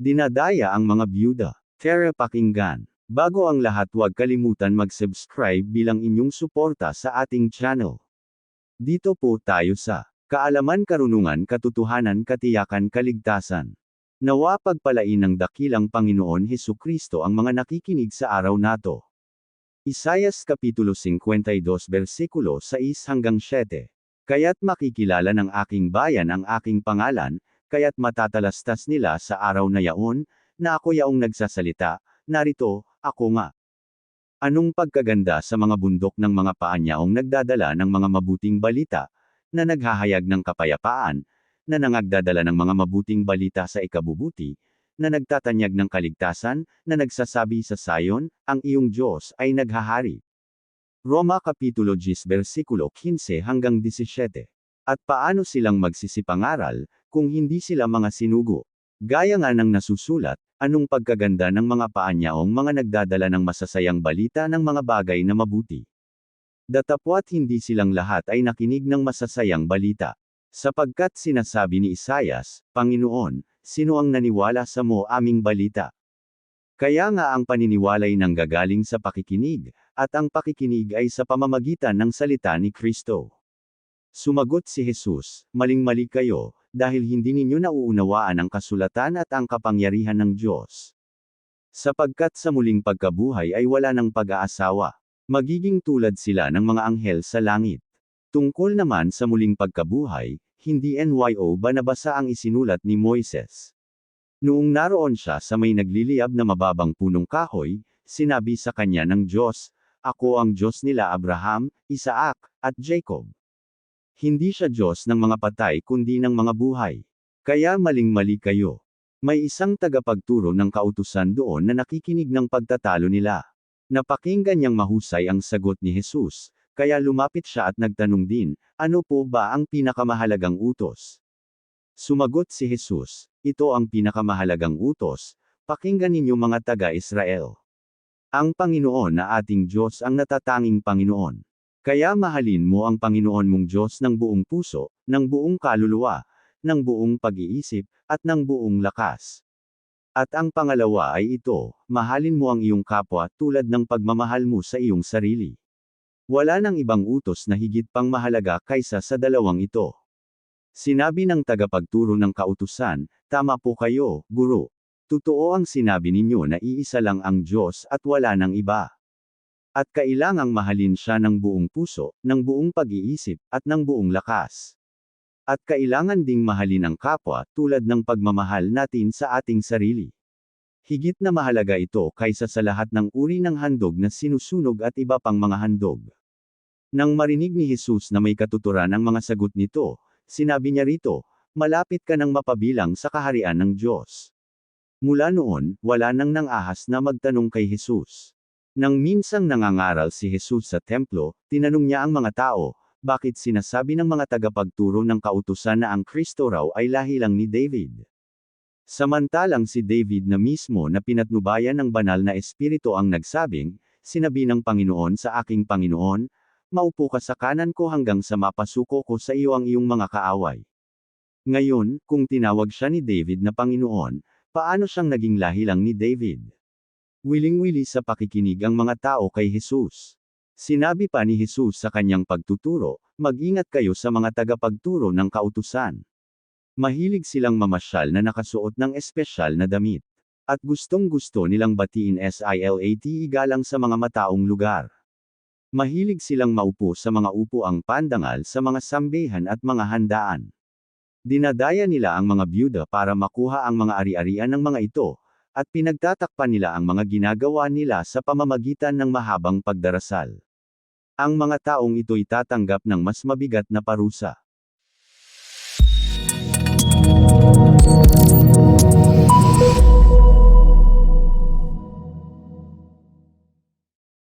Dinadaya ang mga byuda. Tara pakinggan. Bago ang lahat huwag kalimutan mag-subscribe bilang inyong suporta sa ating channel. Dito po tayo sa Kaalaman Karunungan Katotohanan Katiyakan Kaligtasan. Nawa pagpalain ng dakilang Panginoon Heso Kristo ang mga nakikinig sa araw nato. Isayas Kapitulo 52 versikulo 6 hanggang 7. Kaya't makikilala ng aking bayan ang aking pangalan, kaya't matatalastas nila sa araw na yaon, na ako yaong nagsasalita, narito, ako nga. Anong pagkaganda sa mga bundok ng mga paanyaong nagdadala ng mga mabuting balita, na naghahayag ng kapayapaan, na nangagdadala ng mga mabuting balita sa ikabubuti, na nagtatanyag ng kaligtasan, na nagsasabi sa sayon, ang iyong Diyos ay naghahari. Roma Kapitulo 10 versikulo 15 hanggang 17. At paano silang magsisipangaral, kung hindi sila mga sinugo? Gaya nga ng nasusulat, anong pagkaganda ng mga paanyaong mga nagdadala ng masasayang balita ng mga bagay na mabuti. Datapwat hindi silang lahat ay nakinig ng masasayang balita. Sapagkat sinasabi ni Isayas, Panginoon, sino ang naniwala sa mo aming balita? Kaya nga ang paniniwalay nang gagaling sa pakikinig, at ang pakikinig ay sa pamamagitan ng salita ni Kristo. Sumagot si Jesus, maling-mali kayo, dahil hindi ninyo nauunawaan ang kasulatan at ang kapangyarihan ng Diyos. Sapagkat sa muling pagkabuhay ay wala ng pag-aasawa. Magiging tulad sila ng mga anghel sa langit. Tungkol naman sa muling pagkabuhay, hindi NYO ba nabasa ang isinulat ni Moises? Noong naroon siya sa may nagliliyab na mababang punong kahoy, sinabi sa kanya ng Diyos, Ako ang Diyos nila Abraham, Isaac, at Jacob. Hindi siya Diyos ng mga patay kundi ng mga buhay. Kaya maling-mali kayo. May isang tagapagturo ng kautusan doon na nakikinig ng pagtatalo nila. Napakinggan niyang mahusay ang sagot ni Jesus, kaya lumapit siya at nagtanong din, ano po ba ang pinakamahalagang utos? Sumagot si Jesus, ito ang pinakamahalagang utos, pakinggan ninyo mga taga-Israel. Ang Panginoon na ating Diyos ang natatanging Panginoon. Kaya mahalin mo ang Panginoon mong Diyos ng buong puso, ng buong kaluluwa, ng buong pag-iisip, at ng buong lakas. At ang pangalawa ay ito, mahalin mo ang iyong kapwa tulad ng pagmamahal mo sa iyong sarili. Wala nang ibang utos na higit pang mahalaga kaysa sa dalawang ito. Sinabi ng tagapagturo ng kautusan, tama po kayo, guro. Totoo ang sinabi ninyo na iisa lang ang Diyos at wala nang iba. At kailangang mahalin siya ng buong puso, ng buong pag-iisip, at ng buong lakas. At kailangan ding mahalin ang kapwa, tulad ng pagmamahal natin sa ating sarili. Higit na mahalaga ito kaysa sa lahat ng uri ng handog na sinusunog at iba pang mga handog. Nang marinig ni Jesus na may katuturan ang mga sagot nito, sinabi niya rito, malapit ka nang mapabilang sa kaharian ng Diyos. Mula noon, wala nang nang-ahas na magtanong kay Jesus. Nang minsang nangangaral si Jesus sa templo, tinanong niya ang mga tao, bakit sinasabi ng mga tagapagturo ng kautusan na ang Kristo raw ay lahi lang ni David? Samantalang si David na mismo na pinatnubayan ng banal na espiritu ang nagsabing, sinabi ng Panginoon sa aking Panginoon, maupo ka sa kanan ko hanggang sa mapasuko ko sa iyo ang iyong mga kaaway. Ngayon, kung tinawag siya ni David na Panginoon, paano siyang naging lahi lang ni David? Wiling-wili sa pakikinig ang mga tao kay Jesus. Sinabi pa ni Jesus sa kanyang pagtuturo, mag-ingat kayo sa mga tagapagturo ng kautusan. Mahilig silang mamasyal na nakasuot ng espesyal na damit. At gustong-gusto nilang batiin SILAT igalang sa mga mataong lugar. Mahilig silang maupo sa mga upuang pandangal sa mga sambehan at mga handaan. Dinadaya nila ang mga byuda para makuha ang mga ari-arian ng mga ito, at pinagtatakpan nila ang mga ginagawa nila sa pamamagitan ng mahabang pagdarasal. Ang mga taong ito'y tatanggap ng mas mabigat na parusa.